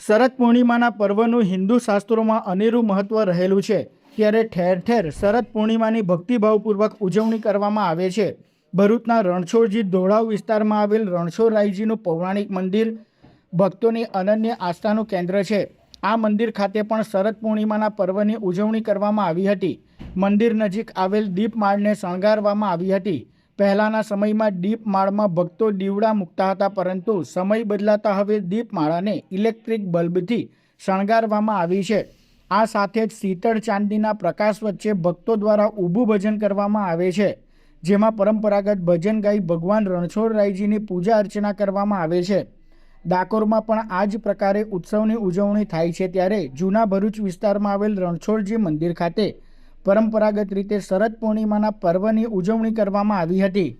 શરદ પૂર્ણિમાના પર્વનું હિન્દુ શાસ્ત્રોમાં અનેરું મહત્ત્વ રહેલું છે. ત્યારે ઠેર ઠેર શરદ પૂર્ણિમાની ભક્તિભાવપૂર્વક ઉજવણી કરવામાં આવે છે. ભરૂચના રણછોડજી ધોળાવ વિસ્તારમાં આવેલ રણછોડરાયજીનું પૌરાણિક મંદિર ભક્તોની અનન્ય આસ્થાનું કેન્દ્ર છે. આ મંદિર ખાતે પણ શરદ પૂર્ણિમાના પર્વની ઉજવણી કરવામાં આવી હતી. મંદિર નજીક આવેલ દીપમાળને શણગારવામાં આવી હતી. પહેલાંના સમયમાં દીપમાળમાં ભક્તો દીવડા મૂકતા હતા, પરંતુ સમય બદલાતા હવે દીપમાળાને ઇલેક્ટ્રિક બલ્બથી શણગારવામાં આવી છે. આ સાથે જ શીતળ ચાંદીના પ્રકાશ વચ્ચે ભક્તો દ્વારા ઊભું ભજન કરવામાં આવે છે, જેમાં પરંપરાગત ભજન ગાઈ ભગવાન રણછોડરાયજીની પૂજા અર્ચના કરવામાં આવે છે. ડાકોરમાં પણ આ જ પ્રકારે ઉત્સવની ઉજવણી થાય છે, ત્યારે જૂના ભરૂચ વિસ્તારમાં આવેલ રણછોડજી મંદિર ખાતે પરંપરાગત રીતે શરદ પૂર્ણિમાના પર્વની ઉજવણી કરવામાં આવી હતી.